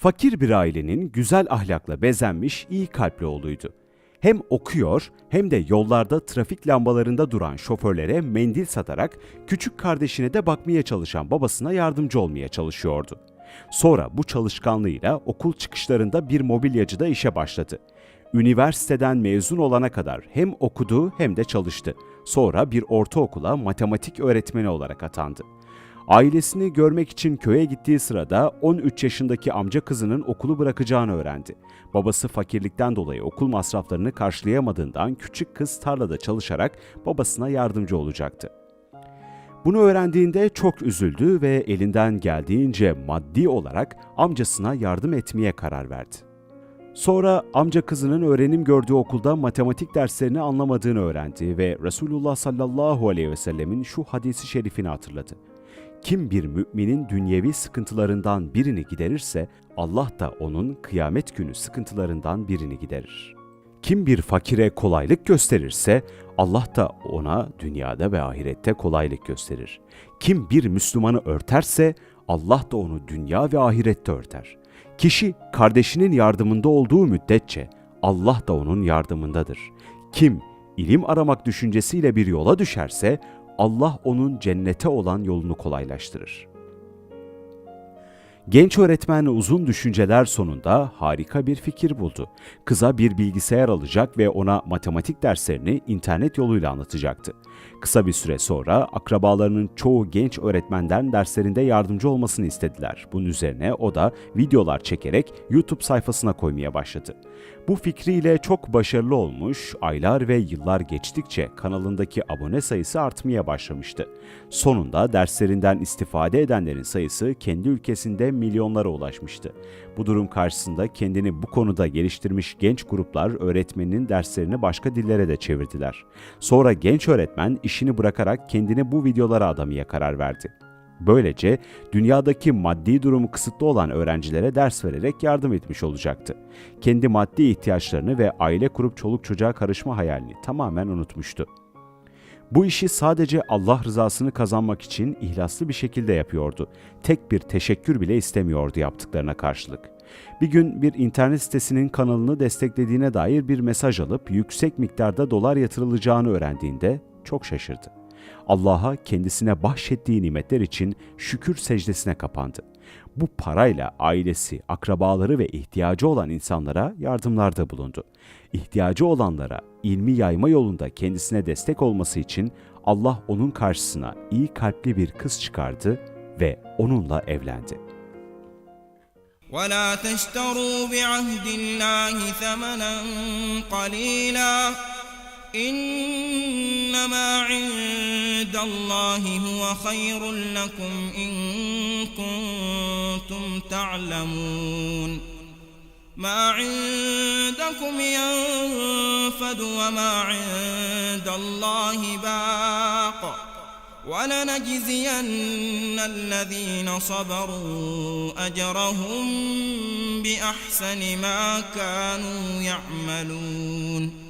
Fakir bir ailenin güzel ahlakla bezenmiş iyi kalpli oğluydu. Hem okuyor hem de yollarda trafik lambalarında duran şoförlere mendil satarak küçük kardeşine de bakmaya çalışan babasına yardımcı olmaya çalışıyordu. Sonra bu çalışkanlığıyla okul çıkışlarında bir mobilyacıda işe başladı. Üniversiteden mezun olana kadar hem okudu hem de çalıştı. Sonra bir ortaokula matematik öğretmeni olarak atandı. Ailesini görmek için köye gittiği sırada 13 yaşındaki amca kızının okulu bırakacağını öğrendi. Babası fakirlikten dolayı okul masraflarını karşılayamadığından küçük kız tarlada çalışarak babasına yardımcı olacaktı. Bunu öğrendiğinde çok üzüldü ve elinden geldiğince maddi olarak amcasına yardım etmeye karar verdi. Sonra amca kızının öğrenim gördüğü okulda matematik derslerini anlamadığını öğrendi ve Resulullah sallallahu aleyhi ve sellemin şu hadisi şerifini hatırladı. Kim bir müminin dünyevi sıkıntılarından birini giderirse Allah da onun kıyamet günü sıkıntılarından birini giderir. Kim bir fakire kolaylık gösterirse Allah da ona dünyada ve ahirette kolaylık gösterir. Kim bir Müslümanı örterse Allah da onu dünya ve ahirette örter. Kişi kardeşinin yardımında olduğu müddetçe Allah da onun yardımındadır. Kim ilim aramak düşüncesiyle bir yola düşerse Allah onun cennete olan yolunu kolaylaştırır. Genç öğretmen uzun düşünceler sonunda harika bir fikir buldu. Kıza bir bilgisayar alacak ve ona matematik derslerini internet yoluyla anlatacaktı. Kısa bir süre sonra akrabalarının çoğu genç öğretmenden derslerinde yardımcı olmasını istediler. Bunun üzerine o da videolar çekerek YouTube sayfasına koymaya başladı. Bu fikriyle çok başarılı olmuş, aylar ve yıllar geçtikçe kanalındaki abone sayısı artmaya başlamıştı. Sonunda derslerinden istifade edenlerin sayısı kendi ülkesinde milyonlara ulaşmıştı. Bu durum karşısında kendini bu konuda geliştirmiş genç gruplar öğretmeninin derslerini başka dillere de çevirdiler. Sonra genç öğretmen işini bırakarak kendini bu videolara adamaya karar verdi. Böylece dünyadaki maddi durumu kısıtlı olan öğrencilere ders vererek yardım etmiş olacaktı. Kendi maddi ihtiyaçlarını ve aile kurup çoluk çocuğa karışma hayalini tamamen unutmuştu. Bu işi sadece Allah rızasını kazanmak için ihlaslı bir şekilde yapıyordu. Tek bir teşekkür bile istemiyordu yaptıklarına karşılık. Bir gün bir internet sitesinin kanalını desteklediğine dair bir mesaj alıp yüksek miktarda dolar yatırılacağını öğrendiğinde çok şaşırdı. Allah'a kendisine bahşettiği nimetler için şükür secdesine kapandı. Bu parayla ailesi, akrabaları ve ihtiyacı olan insanlara yardımlarda bulundu. İhtiyacı olanlara ilmi yayma yolunda kendisine destek olması için Allah onun karşısına iyi kalpli bir kız çıkardı ve onunla evlendi. ولا تشتروا بعهد الله ثمنا قليلا انما عند الله هو خير لكم إن كنتم تعلمون. ما عندكم ينفد وما عند الله باق. ولنجزين الذين صبروا أجرهم بأحسن ما كانوا يعملون.